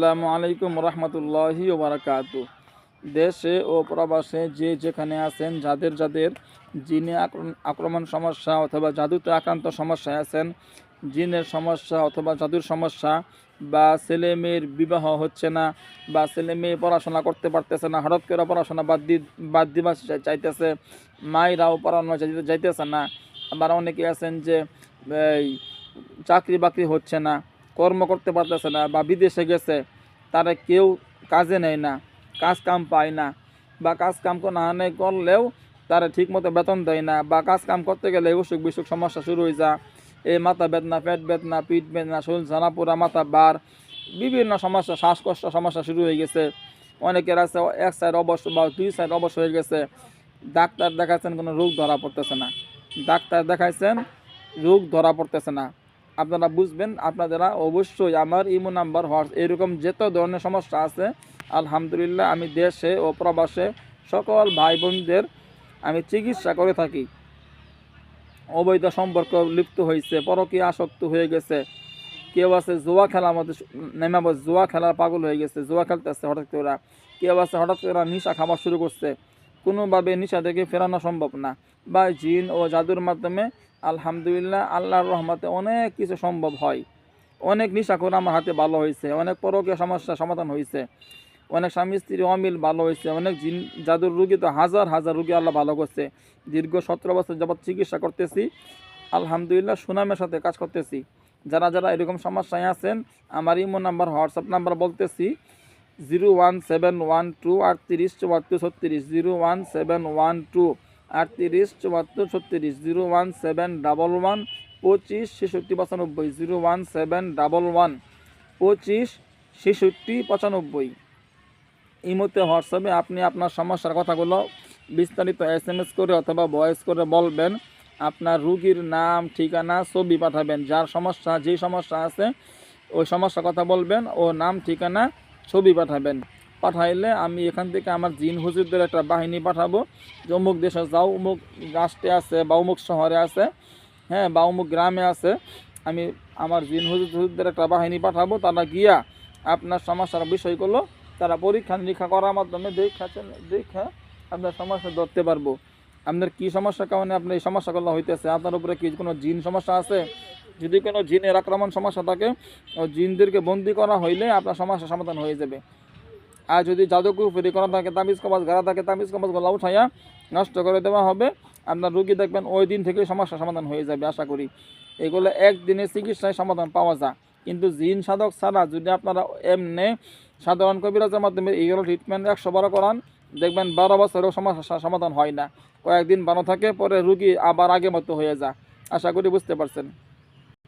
আসসালামু আলাইকুম রহমতুল্লাহি ওবরাকাত দেশে ও প্রবাসে যে যেখানে আছেন, যাদের যাদের জিনে আক্রমণ- সমস্যা অথবা জাদুতে আক্রান্ত সমস্যায় আছেন, জিনের সমস্যা অথবা জাদুর সমস্যা বা ছেলে মেয়ের বিবাহ হচ্ছে না বা ছেলে মেয়ে পড়াশোনা করতে পারতেছে না, হঠাৎ করে পড়াশোনা বাদ দি, বাদ দিবা চাই- চাইতেছে, মায়েরাও পড়ানো যাইতে- যাইতেছে না। আবার অনেকে আছেন যে চাকরি বাকরি হচ্ছে না। কর্ম করতে পারতেছে না বা বিদেশে গেছে, তারা কেউ কাজে নেয় না, কাজ কাম পায় না বা কাজ কাম না নেই করলেও তারা ঠিক মতো বেতন দেয় না বা কাজ কাম করতে গেলে অসুখ বিসুখ সমস্যা শুরু হয়ে যা এই মাথা বেদনা, পেট বেদনা, পিঠ বেদনা, শরীর ঝানা পোড়া, মাথা বার বিভিন্ন সমস্যা, শ্বাসকষ্ট সমস্যা শুরু হয়ে গেছে। অনেকের আছে, এক সাইড অবশ্য বা দুই সাইড অবশ্য হয়ে গেছে। ডাক্তার দেখাচ্ছেন কোনো রোগ ধরা পড়তেছে না। ডাক্তার দেখাইছেন রোগ ধরা পড়তেছে না। আপনারা বুঝবেন আপনারা অবশ্যই আমার ইমো নাম্বার, হোয়াটস এরকম যত ধরনের সমস্যা আছে। আলহামদুলিল্লাহ, আমি দেশে ও প্রবাসে সকল ভাই বোনদের আমি চিকিৎসা করে থাকি। অবৈধ সম্পর্ক লিপ্ত হয়েছে পরকীয় আসক্ত হয়ে গেছে। কেউ আছে জুয়া খেলার মধ্যে নেমাব, জুয়া খেলার পাগল হয়ে গেছে, জুয়া খেলতেছে হঠাৎ করে। কেউ আছে হঠাৎ করে নিশা খাওয়া শুরু করছে। কোনোভাবে নিশা থেকে ফেরানো সম্ভব না। বা জিন ও জাদুর মাধ্যমে আলহামদুলিল্লাহ আল্লাহর রহমতে অনেক কিছু সম্ভব হয়। অনেক নিশা করে আমার হাতে ভালো হয়েছে, অনেক পরকীয় সমস্যার সমাধান হয়েছে, অনেক স্বামী স্ত্রী অমিল ভালো হয়েছে, অনেক জিন, জাদুর রুগী তো হাজার হাজার রুগী আল্লাহ ভালো করছে। দীর্ঘ সতেরো বছর যাবৎ চিকিৎসা করতেছি, আলহামদুলিল্লাহ সুনামের সাথে কাজ করতেছি। যারা যারা এরকম সমস্যায় আছেন, আমার ইমো নাম্বার, হোয়াটসঅ্যাপ নাম্বার বলতেছি zero one seven one two আটত্রিশ চুয়াত্তর ছত্রিশ zero one seven one two আটত্রিশ চুয়াত্তর ছত্রিশ zero one seven double one পঁচিশ ছেষট্টি পঁচানব্বই zero one seven double one পঁচিশ ছেষট্টি পঁচানব্বই এই ইমোতে হোয়াটসঅ্যাপে আপনি আপনার সমস্যার কথাগুলো বিস্তারিত এস এম এস করে অথবা ভয়েস করে বলবেন। আপনার রুগীর নাম, ঠিকানা, ছবি পাঠাবেন। যার সমস্যা যেই সমস্যা আছে, ওই সমস্যার কথা বলবেন। ও নাম, ঠিকানা ছবি পাঠাবেন। পাঠাইলে আমি এখান থেকে আমার জিন হুজুরদের একটা বাহিনী পাঠাবো। যে অমুক দেশে যাও, অমুক রাষ্ট্রে আছে বা অমুক শহরে আছে হ্যাঁ বা অমুক গ্রামে আছে, আমি আমার জিন হুজুর হুজুরদের একটা বাহিনী পাঠাবো। তারা গিয়া আপনার সমস্যার বিষয়গুলো তারা পরীক্ষা নিরীক্ষা করার মাধ্যমে দেখাচ্ছেন দেখা আপনার সমস্যা ধরতে পারব। আপনার কি সমস্যার কারণে আপনার এই সমস্যাগুলো হইতেছে? আপনার উপরে কি কোনো জিন সমস্যা আছে? যদি কোনো জিনের আক্রমণ সমস্যা থাকে, ও জিনদেরকে বন্দি করা হইলে আপনার সমস্যার সমাধান হয়ে যাবে। আর যদি জাদুকু ফেরি করা থাকে তামিজ কমাজ গাড়া থাকে তামিজ কমাজ গলা উঠাইয়া নষ্ট করে দেওয়া হবে, আপনার রুগী দেখবেন ওই দিন থেকেই সমস্যার সমাধান হয়ে যাবে, আশা করি। এগুলো একদিনে চিকিৎসায় সমাধান পাওয়া যায়। কিন্তু জিন সাধক ছাড়া যদি আপনারা এমনি সাধারণ কবিরাজের মাধ্যমে এইগুলো ট্রিটমেন্ট একশো বারো করান দেখবেন বারো বছরেও সমস্যা সমাধান হয় না। কয়েকদিন বানো থাকে, পরে রুগী আবার আগে মতো হয়ে যায়। আশা করি বুঝতে পারছেন।